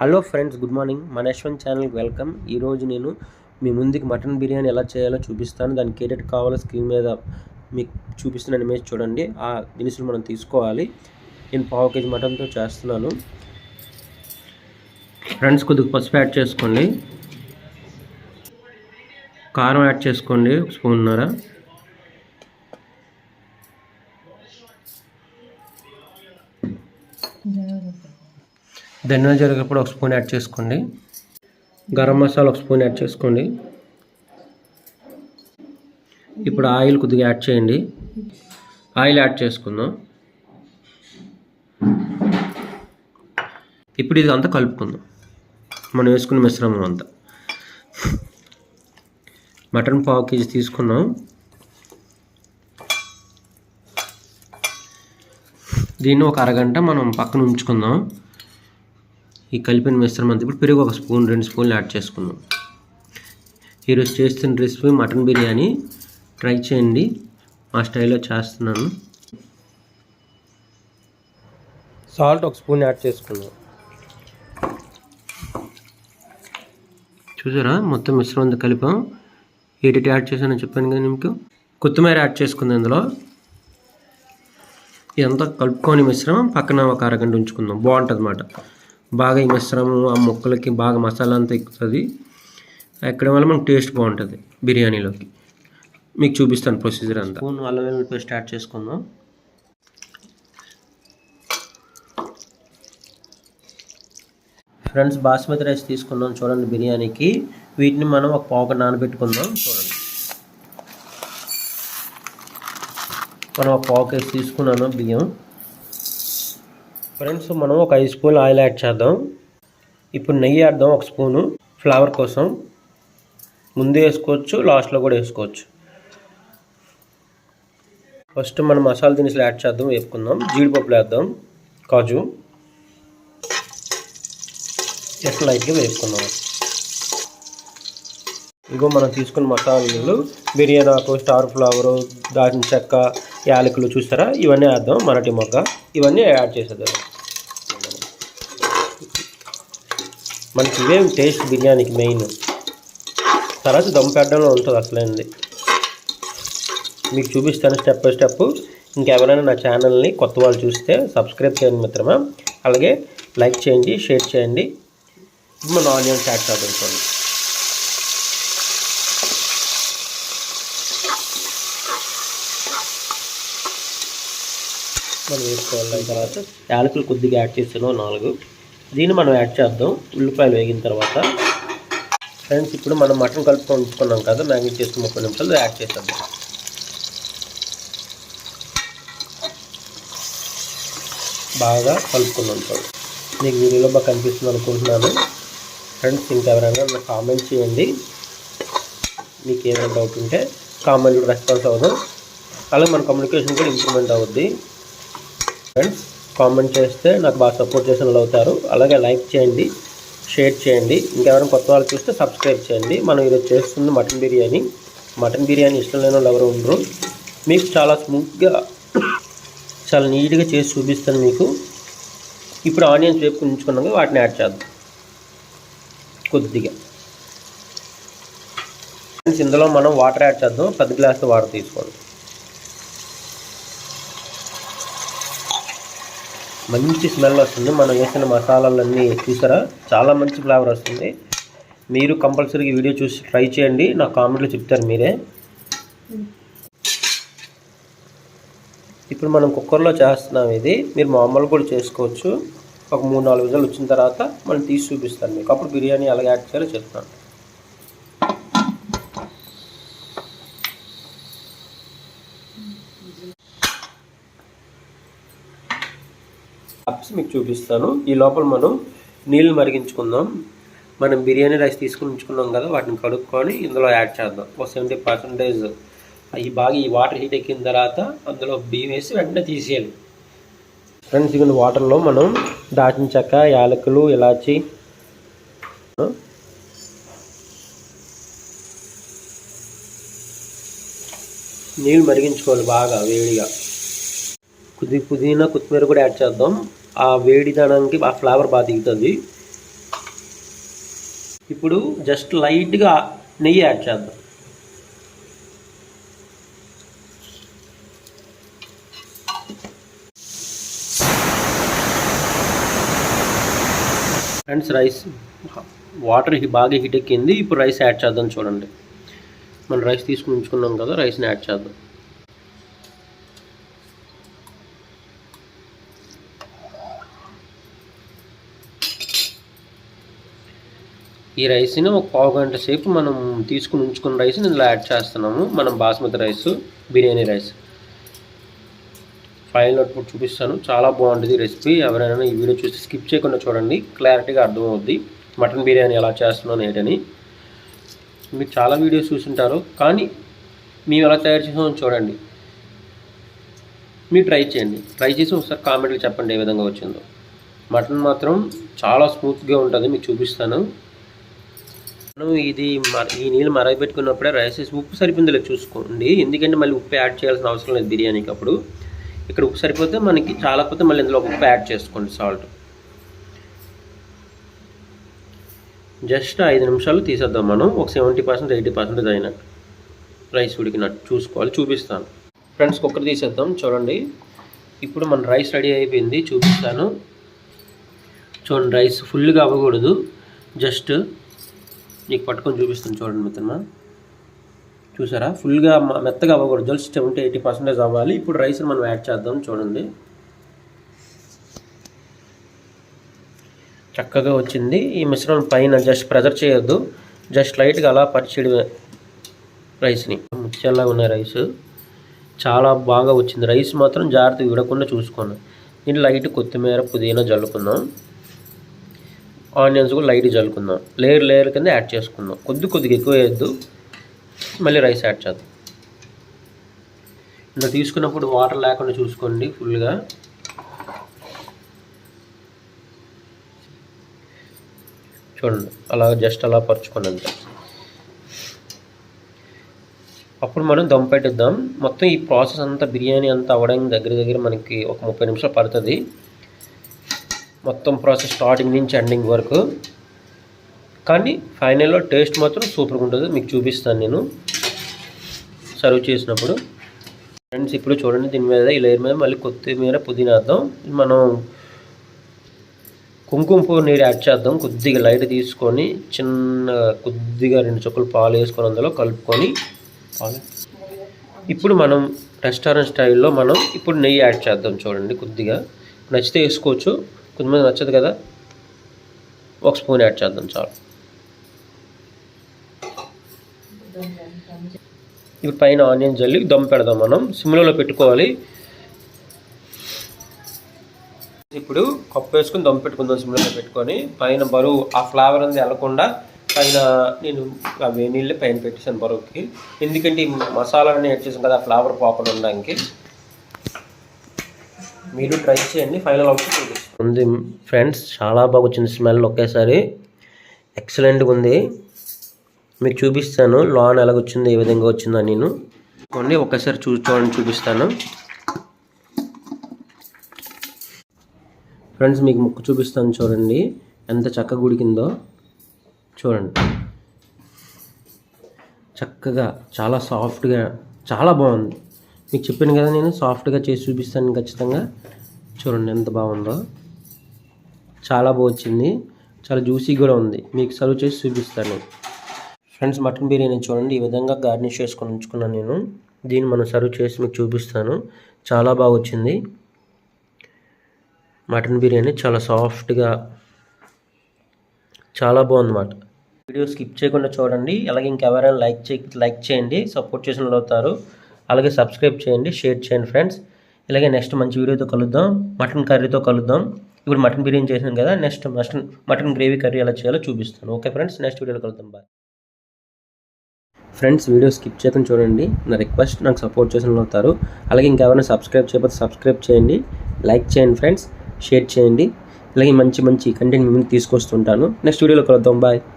Hello friends good morning. మనేశ్వన్ ఛానల్కి welcome. ఈరోజు నేను మీ ముందుకి మటన్ బిర్యానీ ఎలా చేయాలో చూపిస్తాను. దానికి ఏటెట్ కావాలో స్క్రీన్ మీద మీకు చూపిస్తున్న ఇమేజ్ చూడండి. ఆ దినుసులు మనం తీసుకోవాలి. నేను పావు కేజీ మటన్తో చేస్తున్నాను. ఫ్రెండ్స్ కొద్దిగా పసుపు యాడ్ చేసుకోండి. కారం యాడ్ చేసుకోండి. స్పూన్నర ధనియాల జరిగేటప్పుడు ఒక స్పూన్ యాడ్ చేసుకోండి. గరం మసాలా ఒక స్పూన్ యాడ్ చేసుకోండి. ఇప్పుడు ఆయిల్ కొద్దిగా యాడ్ చేయండి. ఆయిల్ యాడ్ చేసుకుందాం. ఇప్పుడు ఇది అంతా కలుపుకుందాం. మనం వేసుకున్న మిశ్రమం అంతా. మటన్ పావు కేజీ తీసుకున్నాం. దీన్ని ఒక అరగంట మనం పక్కన ఉంచుకుందాం. ఈ కలిపిన మిశ్రమం అంతా. ఇప్పుడు పెరుగు ఒక స్పూన్ రెండు స్పూన్లు యాడ్ చేసుకుందాం. ఈరోజు చేస్తున్న రెసిపీ మటన్ బిర్యానీ. ట్రై చేయండి. మా స్టైల్లో చేస్తున్నాను. సాల్ట్ ఒక స్పూన్ యాడ్ చేసుకుందాం. చూసారా? మొత్తం మిశ్రమం అంతా కలిపాం. ఏటి యాడ్ చేశానని చెప్పాను కానీ మీకు కొత్తిమీర యాడ్ చేసుకుందాం ఇందులో. ఇదంతా కలుపుకొని మిశ్రమం. పక్కన ఒక అరగంట ఉంచుకుందాం. బాగుంటుంది అన్నమాట బాగా ఈ మిశ్రమం ఆ ముక్కలకి బాగా మసాలా అంతా ఎక్కుతుంది. ఎక్కడం వల్ల మనకు టేస్ట్ బాగుంటుంది బిర్యానీలోకి. మీకు చూపిస్తాను ప్రొసీజర్ అంతా. స్పూన్ అల్లం వెల్లుల్లి స్టార్ట్ చేసుకుందాం. ఫ్రెండ్స్ బాస్మతి రైస్ తీసుకుందాం చూడండి బిర్యానీకి. వీటిని మనం ఒక పావుక నానబెట్టుకుందాం చూడండి. మనం ఒక పావు కేజీ తీసుకున్నాను బియ్యం. ఫ్రెండ్స్ మనం ఒక ఐదు స్పూన్ ఆయిల్ యాడ్ చేద్దాం. ఇప్పుడు నెయ్యి వేద్దాం ఒక స్పూను ఫ్లేవర్ కోసం. ముందే వేసుకోవచ్చు లాస్ట్లో కూడా వేసుకోవచ్చు. ఫస్ట్ మనం మసాలా దినుసులు యాడ్ చేద్దాం వేపుకుందాం. జీడిపప్పులు వేద్దాం కాజు. ఎట్లా లైట్గా వేపుకుందాం. ఇగో మనం తీసుకున్న మసాలాలు బిర్యానీ ఆకు స్టార్ ఫ్లవరు దాచిన చెక్క యాలకులు చూస్తారా? ఇవన్నీ వేద్దాం మరటి మొగ్గ. ఇవన్నీ యాడ్ చేసేద్దాం. మనకి ఇవే టేస్ట్ బిర్యానీకి మెయిన్. తర్వాత దమ్ పెట్టడంలో ఉంటుంది అసలేంది. మీకు చూపిస్తాను స్టెప్ బై స్టెప్. ఇంకెవరైనా నా ఛానల్ని కొత్త వాళ్ళు చూస్తే సబ్స్క్రైబ్ చేయండి మిత్రమా. అలాగే లైక్ చేయండి షేర్ చేయండి. మన ఆనియన్స్ యాడ్ చేద్దాం మనం వేసుకోవాలి. తర్వాత యాలకులు కొద్దిగా యాడ్ చేస్తున్నాం నాలుగు. దీన్ని మనం యాడ్ చేద్దాం. ఉల్లిపాయలు వేగిన తర్వాత. ఫ్రెండ్స్ ఇప్పుడు మనం మటన్ కలుపుకొని ఉంచుకున్నాం కదా మ్యాగ్నెట్ చేసి ముప్పై నిమిషాలు యాడ్ చేసేద్దాం బాగా కలుపుకొని చూడండి మీకు వీడియోలో బాగా కనిపిస్తుంది అనుకుంటున్నాను. ఫ్రెండ్స్ ఇంకెవరైనా నాకు కామెంట్ చేయండి. మీకు ఏమైనా డౌట్ ఉంటే కామెంట్ కూడా రెస్పాన్స్ అవ్వదు అలాగే మన కమ్యూనికేషన్ కూడా ఇంప్రూవ్మెంట్ అవుద్ది. ఫ్రెండ్స్ కామెంట్ చేస్తే నాకు బాగా సపోర్ట్ చేసిన వాళ్ళు అవుతారు. అలాగే లైక్ చేయండి షేర్ చేయండి. ఇంకెవరైనా కొత్త వాళ్ళు చూస్తే సబ్స్క్రైబ్ చేయండి. మనం ఈరోజు చేస్తుంది మటన్ బిర్యానీ. మటన్ బిర్యానీ ఇష్టం లేని వాళ్ళు ఎవరు ఉండరు. మీకు చాలా స్మూత్గా చాలా నీట్గా చేసి చూపిస్తాను మీకు. ఇప్పుడు ఆనియన్స్ వేపు ఉంచుకున్నాక వాటిని యాడ్ చేద్దాం. కొద్దిగా. ఇందులో మనం వాటర్ యాడ్ చేద్దాం. పెద్ద గ్లాస్ వాటర్ తీసుకోండి. మంచి స్మెల్ వస్తుంది. మనం వేసిన మసాలాలన్నీ చూసారా? చాలా మంచి ఫ్లేవర్ వస్తుంది. మీరు కంపల్సరీ వీడియో చూసి ట్రై చేయండి. నా కామెంట్లో చెప్తారు మీరే. ఇప్పుడు మనం కుక్కర్లో చేస్తున్నాం ఇది. మీరు మామూలు కూడా చేసుకోవచ్చు. ఒక మూడు నాలుగు విజాలు వచ్చిన తర్వాత మనం తీసి చూపిస్తాను మీకు. అప్పుడు బిర్యానీ ఎలా యాడ్ చేయాలో చెప్తాను. మీకు చూపిస్తాను. ఈ లోపల మనం నీళ్ళు మరిగించుకుందాం. మనం బిర్యానీ రైస్ తీసుకుని ఉంచుకున్నాం కదా వాటిని కడుక్కొని ఇందులో యాడ్ చేద్దాం. ఒక సెవెంటీ పర్సెంటేజ్. ఈ బాగా ఈ వాటర్ హీట్ ఎక్కిన తర్వాత అందులో బియ్యం వేసి వెంటనే తీసేయాలి. ఫ్రెండ్స్ ఇక వాటర్లో మనం దాచిన చెక్క యాలకులు ఇలాచి నీళ్ళు మరిగించుకోవాలి బాగా వేడిగా. కొద్ది పుదీనా కొత్తిమీర కూడా యాడ్ చేద్దాం. ఆ వేడిదనానికి ఆ ఫ్లేవర్ బాగా దిగుతుంది. ఇప్పుడు జస్ట్ లైట్గా నెయ్యి యాడ్ చేద్దాం. ఫ్రెండ్స్ రైస్ వాటర్ బాగా హీట్ ఎక్కింది. ఇప్పుడు రైస్ యాడ్ చేద్దాం చూడండి. మనం రైస్ తీసుకుని ఉంచుకున్నాం కదా రైస్ని యాడ్ చేద్దాం. ఈ రైస్ని ఒక పావు గంట సేపు మనం తీసుకుని ఉంచుకున్న రైస్ని ఇందులో యాడ్ చేస్తున్నాము. మనం basmati rice biryani rice. Final output చూపిస్తాను. చాలా బాగుంటుంది రెసిపీ. ఎవరైనా ఈ వీడియో చూసి స్కిప్ చేయకుండా చూడండి. క్లారిటీగా అర్థమవుద్ది. మటన్ బిర్యానీ ఎలా చేస్తున్నాను ఏంటని. మీరు చాలా వీడియోస్ చూసుంటారు. కానీ మేము ఎలా తయారు చేసామో చూడండి. మీరు ట్రై చేయండి. ట్రై చేసి ఒకసారి కామెంట్లు చెప్పండి ఏ విధంగా వచ్చిందో. మటన్ మాత్రం చాలా స్మూత్గా ఉంటుంది. మీకు చూపిస్తాను. మనం ఇది ఈ నీళ్ళు మరగబెట్టుకున్నప్పుడే రైస్ ఉప్పు సరిపోయింది లేదు చూసుకోండి. ఎందుకంటే మళ్ళీ ఉప్పు యాడ్ చేయాల్సిన అవసరం లేదు బిర్యానీకి అప్పుడు ఇక్కడ ఉప్పు సరిపోతే మనకి చాలా పోతే మళ్ళీ ఇందులో ఉప్పు యాడ్ చేసుకోండి సాల్ట్. జస్ట్ ఐదు నిమిషాలు తీసేద్దాం మనం. ఒక సెవెంటీ పర్సెంట్ ఎయిటీ పర్సెంట్ అయినట్టు రైస్ ఉడికినట్టు చూసుకోవాలి చూపిస్తాను. ఫ్రెండ్స్ కుక్కర్ తీసేద్దాం చూడండి. ఇప్పుడు మన రైస్ రెడీ అయిపోయింది చూపిస్తాను. చూడండి రైస్ ఫుల్గా అవ్వకూడదు. జస్ట్ నీకు పట్టుకొని చూపిస్తాను చూడండి మిత్రమా. చూసారా? ఫుల్గా మెత్తగా అవ్వకూడదు. జస్ట్ సెవెంటీ ఎయిటీ పర్సెంటేజ్ అవ్వాలి. ఇప్పుడు రైస్ మనం యాడ్ చేద్దాం చూడండి. చక్కగా వచ్చింది. ఈ మిశ్రమం పైన జస్ట్ ప్రెజర్ చేయొద్దు. జస్ట్ లైట్గా అలా పరిచేయడమే రైస్ని ముత్యాల్లాగా ఉన్నాయి రైస్. చాలా బాగా వచ్చింది. రైస్ మాత్రం జాగ్రత్తగా విడకుండా చూసుకోండి. దీన్ని లైట్ కొత్తిమీర పుదీనా జల్లుకుందాం. ఆనియన్స్ కూడా లైట్ జల్లుకుందాం లేయర్ లేయర్ కింద యాడ్ చేసుకుందాం. కొద్ది కొద్దిగా ఎక్కువ వేయద్దు. మళ్ళీ రైస్ యాడ్ చేద్దాం. ఇలా తీసుకున్నప్పుడు వాటర్ లేకుండా చూసుకోండి ఫుల్గా. చూడండి. అలా జస్ట్ అలా పరుచుకోండి అంతే అప్పుడు మనం దమ్ పెట్టిద్దాం. మొత్తం ఈ ప్రాసెస్ అంతా బిర్యానీ అంతా అవ్వడానికి దగ్గర దగ్గర మనకి ఒక ముప్పై నిమిషాలు పడుతుంది. మొత్తం ప్రాసెస్ స్టార్టింగ్ నుంచి ఎండింగ్ వరకు. కానీ ఫైనల్లో టేస్ట్ మాత్రం సూపర్గా ఉంటుంది. మీకు చూపిస్తాను నేను. సర్వ్ చేసినప్పుడు. ఫ్రెండ్స్ ఇప్పుడు చూడండి దీని మీద ఈ లేయర్ మీద మళ్ళీ కొత్తిమీర పుదీనా వేద్దాం. మనం కుంకుమ పువ్వు నీరు యాడ్ చేద్దాం. కొద్దిగా లైట్ తీసుకొని చిన్న కొద్దిగా రెండు చుక్కలు పాలు వేసుకొని అందులో కలుపుకొని. పాలు ఇప్పుడు మనం రెస్టారెంట్ స్టైల్లో మనం ఇప్పుడు నెయ్యి యాడ్ చేద్దాం చూడండి కొద్దిగా. నచ్చితే వేసుకోవచ్చు. కొంతమంది నచ్చదు కదా? ఒక స్పూన్ యాడ్ చేద్దాం చాలు. ఇప్పుడు పైన ఆనియన్ జల్లి దమ్ పెడదాం మనం. సిమ్లో పెట్టుకోవాలి. ఇప్పుడు కప్పు వేసుకుని దమ్ పెట్టుకుందాం సిమ్లో పెట్టుకొని. పైన బరువు ఆ ఫ్లేవర్ అనేది వెళ్ళకుండా పైన నేను ఆ వేనీళ్ళు పైన పెట్టేసాను బరువుకి. ఎందుకంటే ఈ మసాలాన్ని యాడ్ చేసాను కదా ఆ ఫ్లేవర్ పోకుండా ఉండడానికి. మీరు ట్రై చేయండి. ఫైనల్ అవుతుంది ఉంది. ఫ్రెండ్స్ చాలా బాగా వచ్చింది స్మెల్ ఒకేసారి. ఎక్సలెంట్గా ఉంది మీకు చూపిస్తాను లాన్ ఎలాగొచ్చింది ఏ విధంగా వచ్చిందో నేను. కొన్ని ఒకసారి చూ చూడండి చూపిస్తాను. ఫ్రెండ్స్ మీకు ముక్కు చూపిస్తాను చూడండి. ఎంత చక్కగా ఉడికిందో చూడండి. చక్కగా చాలా సాఫ్ట్గా చాలా బాగుంది. మీకు చెప్పాను కదా నేను సాఫ్ట్గా చేసి చూపిస్తాను ఖచ్చితంగా. చూడండి ఎంత బాగుందో. చాలా బాగా వచ్చింది చాలా జ్యూసీ కూడా ఉంది. మీకు సర్వ్ చేసి చూపిస్తాను. ఫ్రెండ్స్ మటన్ బిర్యానీ చూడండి. ఈ విధంగా గార్నిష్ చేసుకొని ఉంచుకున్నాను నేను. దీన్ని మనం సర్వ్ చేసి మీకు చూపిస్తాను. చాలా బాగా వచ్చింది. మటన్ బిర్యానీ చాలా సాఫ్ట్గా చాలా బాగుందన్నమాట. వీడియో స్కిప్ చేయకుండా చూడండి. అలాగే ఇంకెవరైనా లైక్ చే లైక్ చేయండి. సపోర్ట్ చేసిన వాళ్ళు అవుతారు. అలాగే సబ్స్క్రైబ్ చేయండి. షేర్ చేయండి ఫ్రెండ్స్. ఇలాగే నెక్స్ట్ మంచి వీడియోతో కలుద్దాం. మటన్ కర్రీతో కలుద్దాం. ఇప్పుడు మటన్ బిర్యానీ చేసాను కదా next mutton mutton gravy curry ఎలా చేయాలో చూపిస్తాను. ఓకే ఫ్రెండ్స్ నెక్స్ట్ వీడియోలో కలుద్దాం బాయ్ ఫ్రెండ్స్ వీడియో స్కిప్ చేయకుండా చూడండి. నా రిక్వెస్ట్ నాకు సపోర్ట్ చేసిన అవుతారు. అలాగే ఇంకెవరైనా సబ్స్క్రైబ్ చేయకపోతే సబ్స్క్రైబ్ చేయండి. లైక్ చేయండి ఫ్రెండ్స్ షేర్ చేయండి. ఇలాగే మంచి మంచి కంటెంట్ మిమ్మల్ని తీసుకొస్తుంటాను. నెక్స్ట్ వీడియోలో కలుద్దాం బాయ్